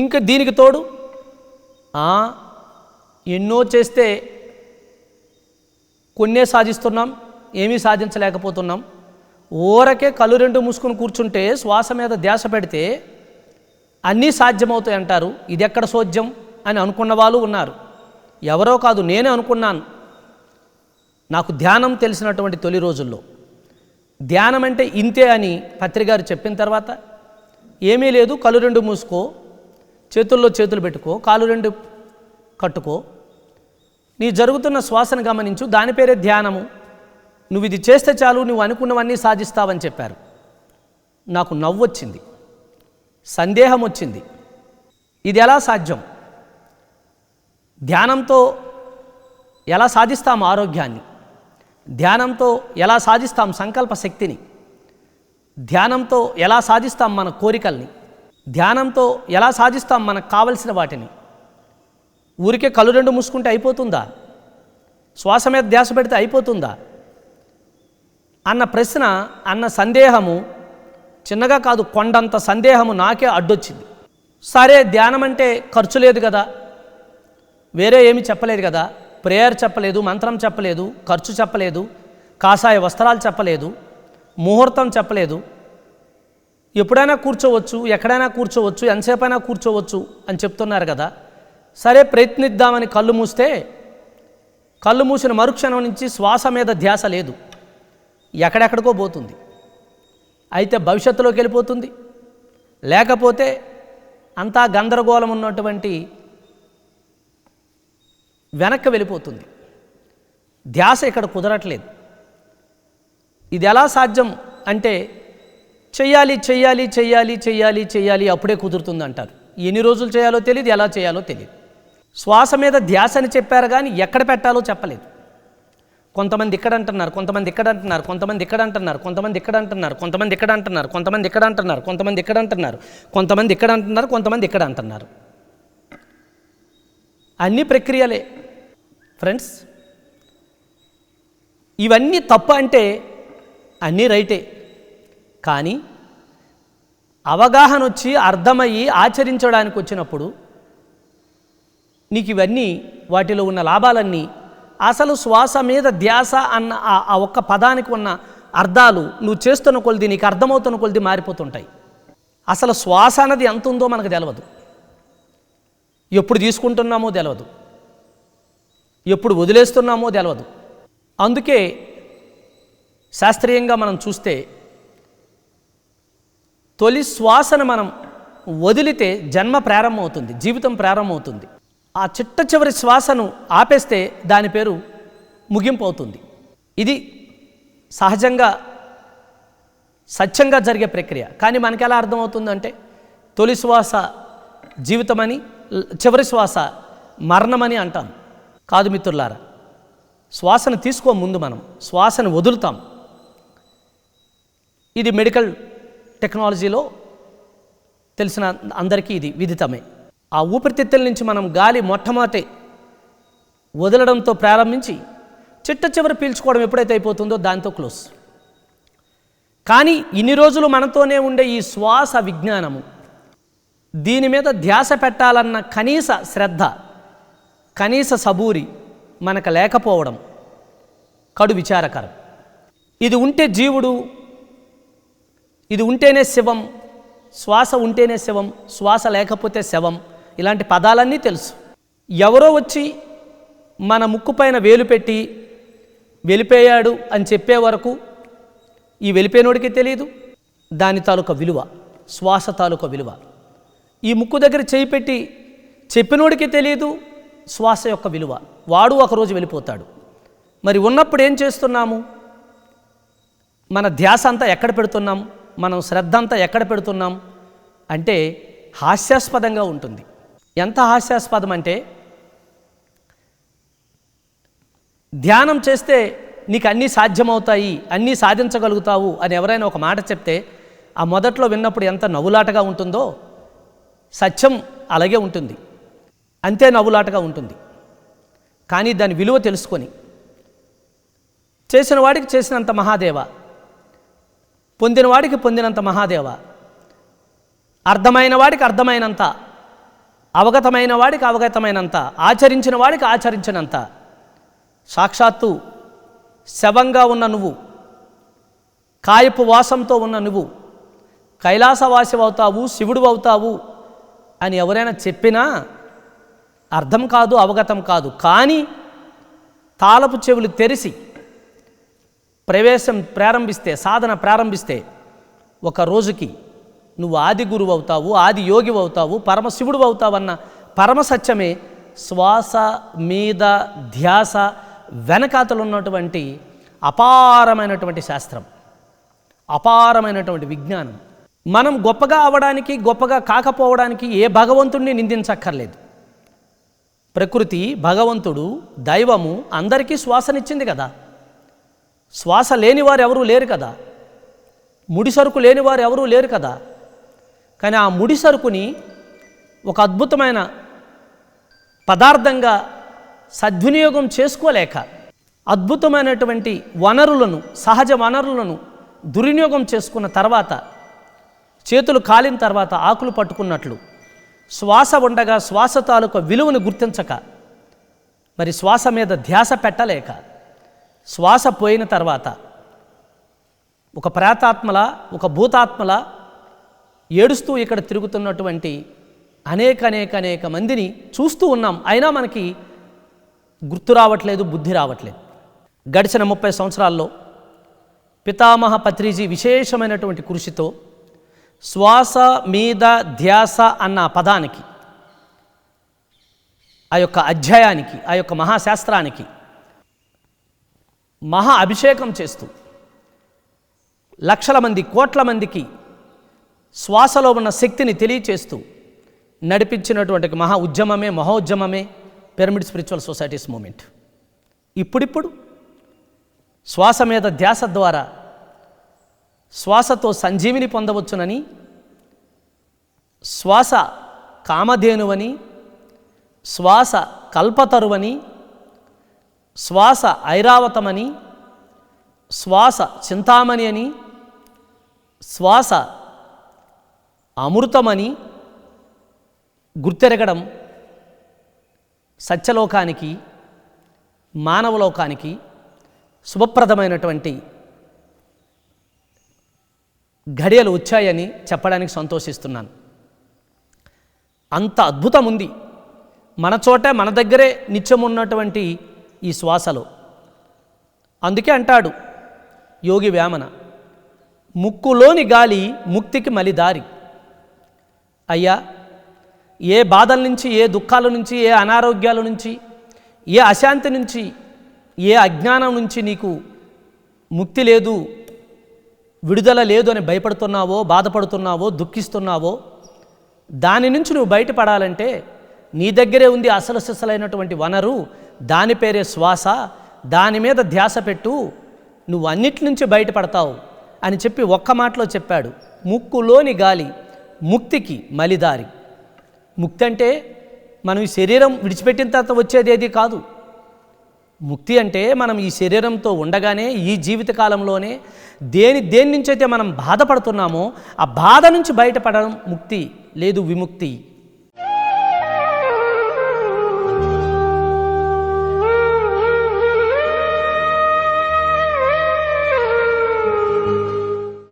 ఇంకా దీనికి తోడు ఎన్నో చేస్తే కొన్నే సాధిస్తున్నాం ఏమీ సాధించలేకపోతున్నాం. ఊరకే కళ్ళు రెండు మూసుకుని కూర్చుంటే శ్వాస మీద ధ్యాస పెడితే అన్నీ సాధ్యమవుతాయి అంటారు. ఇది ఎక్కడ సోద్యం అని అనుకున్న వాళ్ళు ఉన్నారు. ఎవరో కాదు నేనే అనుకున్నాను. నాకు ధ్యానం తెలిసినటువంటి తొలి రోజుల్లో. ధ్యానం అంటే ఇంతే అని పత్రిగారు చెప్పిన తర్వాత ఏమీ లేదు కళ్ళు రెండు మూసుకో చేతుల్లో చేతులు పెట్టుకో కాలు రెండు కట్టుకో. నీ జరుగుతున్న శ్వాసను గమనించు దాని పేరే ధ్యానము. నువ్వు ఇది చేస్తే చాలు నువ్వు అనుకున్నవన్నీ సాధిస్తావని చెప్పారు. నాకు నవ్వు వచ్చింది సందేహం వచ్చింది ఇది ఎలా సాధ్యం? ధ్యానంతో ఎలా సాధిస్తాం ఆరోగ్యాన్ని? ధ్యానంతో ఎలా సాధిస్తాం సంకల్ప శక్తిని? ధ్యానంతో ఎలా సాధిస్తాం మన కోరికల్ని? ధ్యానంతో ఎలా సాధిస్తాం మనకు కావలసిన వాటిని? ఊరికే కళ్ళు రెండు మూసుకుంటే అయిపోతుందా? శ్వాస మీద ధ్యాస పెడితే అయిపోతుందా? అన్న ప్రశ్న అన్న సందేహము చిన్నగా కాదు కొండంత సందేహము నాకే అడ్డొచ్చింది. సరే ధ్యానం అంటే ఖర్చు లేదు కదా? వేరే ఏమి చెప్పలేదు కదా? ప్రేయర్ చెప్పలేదు మంత్రం చెప్పలేదు ఖర్చు చెప్పలేదు కాషాయ వస్త్రాలు చెప్పలేదు ముహూర్తం చెప్పలేదు ఎప్పుడైనా కూర్చోవచ్చు ఎక్కడైనా కూర్చోవచ్చు ఎంతసేపైనా కూర్చోవచ్చు అని చెప్తున్నారు కదా. సరే ప్రయత్నిద్దామని కళ్ళు మూస్తే కళ్ళు మూసిన మరుక్షణం నుంచి శ్వాస మీద ధ్యాస లేదు. ఎక్కడెక్కడికో పోతుంది. అయితే భవిష్యత్తులోకి వెళ్ళిపోతుంది. లేకపోతే అంతా గందరగోళం ఉన్నటువంటి వెనక్కి వెళ్ళిపోతుంది. ధ్యాస ఇక్కడ కుదరట్లేదు. ఇది ఎలా సాధ్యం అంటే చెయ్యాలి చెయ్యాలి చెయ్యాలి చెయ్యాలి చెయ్యాలి అప్పుడే కుదురుతుంది అంటారు ఎన్ని రోజులు చేయాలో తెలియదు ఎలా చేయాలో తెలియదు శ్వాస మీద ధ్యాస అని చెప్పారు కానీ ఎక్కడ పెట్టాలో చెప్పలేదు. కొంతమంది ఇక్కడ అంటున్నారు కొంతమంది ఇక్కడ అంటున్నారు కొంతమంది ఇక్కడ అంటున్నారు కొంతమంది ఇక్కడ అంటున్నారు కొంతమంది ఇక్కడ అంటున్నారు కొంతమంది ఇక్కడ అంటున్నారు కొంతమంది ఇక్కడ అంటున్నారు కొంతమంది ఇక్కడ అంటున్నారు కొంతమంది ఇక్కడ అంటున్నారు. అన్ని ప్రక్రియలే. ఫ్రెండ్స్ ఇవన్నీ తప్పు అంటే అన్నీ రైటే. కానీ అవగాహన వచ్చి అర్థమయ్యి ఆచరించడానికి వచ్చినప్పుడు నీకు ఇవన్నీ వాటిలో ఉన్న లాభాలన్నీ అసలు శ్వాస మీద ధ్యాస అన్న ఆ- ఒక్క పదానికి ఉన్న అర్థాలు నువ్వు చేస్తున్న కొలిది నీకు అర్థమవుతున్న కొలిది మారిపోతుంటాయి. అసలు శ్వాస అన్నది ఎంత ఉందో మనకు తెలియదు ఎప్పుడు తీసుకుంటున్నామో తెలియదు ఎప్పుడు వదిలేస్తున్నామో తెలియదు అందుకే శాస్త్రీయంగా మనం చూస్తే తొలి శ్వాసను మనం వదిలితే జన్మ ప్రారంభమవుతుంది జీవితం ప్రారంభమవుతుంది. ఆ చిట్ట చివరి శ్వాసను ఆపేస్తే దాని పేరు ముగింపు అవుతుంది. ఇది సహజంగా సత్యంగా జరిగే ప్రక్రియ. కానీ మనకి ఎలా అర్థమవుతుందంటే తొలి శ్వాస జీవితమని చివరి శ్వాస మరణమని అంటాం. కాదు మిత్రులారా శ్వాసను తీసుకో ముందు మనం శ్వాసను వదులుతాం. ఇది మెడికల్ టెక్నాలజీలో తెలిసిన అందరికీ ఇది విదితమే. ఆ ఊపిరితిత్తుల నుంచి మనం గాలి మొట్టమొదటి వదలడంతో ప్రారంభించి చిట్ట చివరి పీల్చుకోవడం ఎప్పుడైతే అయిపోతుందో దాంతో క్లోజ్. కానీ ఇన్ని రోజులు మనతోనే ఉండే ఈ శ్వాస విజ్ఞానము దీని మీద ధ్యాస పెట్టాలన్న కనీస శ్రద్ధ కనీస సబూరి మనకు లేకపోవడం కడు విచారకరం. ఇది ఉంటే జీవుడు ఇది ఉంటేనే శివం శ్వాస ఉంటేనే శివం శ్వాస లేకపోతే శవం. ఇలాంటి పదాలన్నీ తెలుసు. ఎవరో వచ్చి మన ముక్కు పైన వేలు పెట్టి వెళ్ళిపోయాడు అని చెప్పే వరకు ఈ వెళ్ళిపోయినోడికి తెలియదు దాని తాలూకా విలువ శ్వాస తాలూకా విలువ. ఈ ముక్కు దగ్గర చేయి పెట్టి చెప్పినోడికి తెలియదు శ్వాస యొక్క విలువ. వాడు ఒకరోజు వెళ్ళిపోతాడు. మరి ఉన్నప్పుడు ఏం చేస్తున్నాము? మన ధ్యాస అంతా ఎక్కడ పెడుతున్నాం? మనం శ్రద్ధ అంతా ఎక్కడ పెడుతున్నాం? అంటే హాస్యాస్పదంగా ఉంటుంది. ఎంత హాస్యాస్పదం అంటే ధ్యానం చేస్తే నీకు అన్నీ సాధ్యమవుతాయి అన్నీ సాధించగలుగుతావు అని ఎవరైనా ఒక మాట చెప్తే ఆ మొదట్లో విన్నప్పుడు ఎంత నవ్వులాటగా ఉంటుందో సత్యం అలాగే ఉంటుంది. అంతే నవ్వులాటగా ఉంటుంది. కానీ దాని విలువ తెలుసుకొని చేసిన వాడికి చేసినంత మహాదేవ పొందిన వాడికి పొందినంత మహాదేవ. అర్థమైన వాడికి అర్థమైనంత అవగతమైన వాడికి అవగతమైనంత ఆచరించిన వాడికి ఆచరించినంత. సాక్షాత్తు శవంగా ఉన్న నువ్వు కాయపు వాసంతో ఉన్న నువ్వు కైలాసవాసి అవుతావు శివుడు అవుతావు అని ఎవరైనా చెప్పినా అర్థం కాదు అవగతం కాదు. కానీ తాళపు చెవులు తెరిసి ప్రవేశం ప్రారంభిస్తే సాధన ప్రారంభిస్తే ఒక రోజుకి నువ్వు ఆది గురువు అవుతావు ఆది యోగి అవుతావు పరమశివుడు అవుతావన్న పరమ సత్యమే శ్వాస మీద ధ్యాస వెనకాతలు ఉన్నటువంటి అపారమైనటువంటి శాస్త్రం అపారమైనటువంటి విజ్ఞానం. మనం గొప్పగా అవడానికి గొప్పగా కాకపోవడానికి ఏ భగవంతుణ్ణి నిందించక్కర్లేదు. ప్రకృతి భగవంతుడు దైవము అందరికీ శ్వాసనిచ్చింది కదా. శ్వాస లేనివారు ఎవరూ లేరు కదా. ముడి సరుకు లేనివారు ఎవరూ లేరు కదా. కానీ ఆ ముడి సరుకుని ఒక అద్భుతమైన పదార్థంగా సద్వినియోగం చేసుకోలేక అద్భుతమైనటువంటి వనరులను సహజ వనరులను దుర్వినియోగం చేసుకున్న తర్వాత చేతులు కాలిన తర్వాత ఆకులు పట్టుకున్నట్లు శ్వాస ఉండగా శ్వాస తాలూకు విలువను గుర్తించక మరి శ్వాస మీద ధ్యాస పెట్టలేక శ్వాస పోయిన తర్వాత ఒక ప్రేతాత్మల ఒక భూతాత్మల ఏడుస్తూ ఇక్కడ తిరుగుతున్నటువంటి అనేక అనేక అనేక మందిని చూస్తూ ఉన్నాం. అయినా మనకి గుర్తు రావట్లేదు బుద్ధి రావట్లేదు. గడిచిన ముప్పై సంవత్సరాల్లో పితామహ పత్రిజీ విశేషమైనటువంటి కృషితో శ్వాస మీద ధ్యాస అన్న పదానికి ఆ యొక్క అధ్యాయానికి ఆ యొక్క మహాశాస్త్రానికి మహా అభిషేకం చేస్తూ లక్షల మంది కోట్ల మందికి శ్వాసలో ఉన్న శక్తిని తెలియచేస్తూ నడిపించినటువంటి మహా ఉద్యమమే మహోద్యమమే పిరమిడ్ స్పిరిచువల్ సొసైటీస్ మూమెంట్. ఇప్పుడిప్పుడు శ్వాస మీద ధ్యాస ద్వారా శ్వాసతో సంజీవిని పొందవచ్చునని శ్వాస కామధేనువని శ్వాస కల్పతరువని శ్వాస ఐరావతమని శ్వాస చింతామణి అని శ్వాస అమృతమని గుర్తెరగడం సత్యలోకానికి మానవలోకానికి శుభప్రదమైనటువంటి ఘడియలు వచ్చాయని చెప్పడానికి సంతోషిస్తున్నాను. అంత అద్భుతం ఉంది మన చోట మన దగ్గరే నిత్యం ఉన్నటువంటి ఈ శ్వాసలో. అందుకే అంటాడు యోగి వేమన ముక్కులోని గాలి ముక్తికి మలి దారి. అయ్యా ఏ బాధల నుంచి ఏ దుఃఖాల నుంచి ఏ అనారోగ్యాల నుంచి ఏ అశాంతి నుంచి ఏ అజ్ఞానం నుంచి నీకు ముక్తి లేదు విడుదల లేదు అని భయపడుతున్నావో బాధపడుతున్నావో దుఃఖిస్తున్నావో దాని నుంచి నువ్వు బయటపడాలంటే నీ దగ్గరే ఉంది అసలు సిసలైనటువంటి వనరు దాని పేరే శ్వాస దాని మీద ధ్యాస పెట్టు నువ్వు అన్నిటి నుంచి బయటపడతావు అని చెప్పి ఒక్క మాటలో చెప్పాడు. ముక్కులోని గాలి ముక్తికి మలిదారి. ముక్తి అంటే మనం ఈ శరీరం విడిచిపెట్టిన తర్వాత వచ్చేది ఏది కాదు. ముక్తి అంటే మనం ఈ శరీరంతో ఉండగానే ఈ జీవితకాలంలోనే దేని దేని నుంచి అయితే మనం బాధపడుతున్నామో ఆ బాధ నుంచి బయటపడడం ముక్తి లేదు విముక్తి.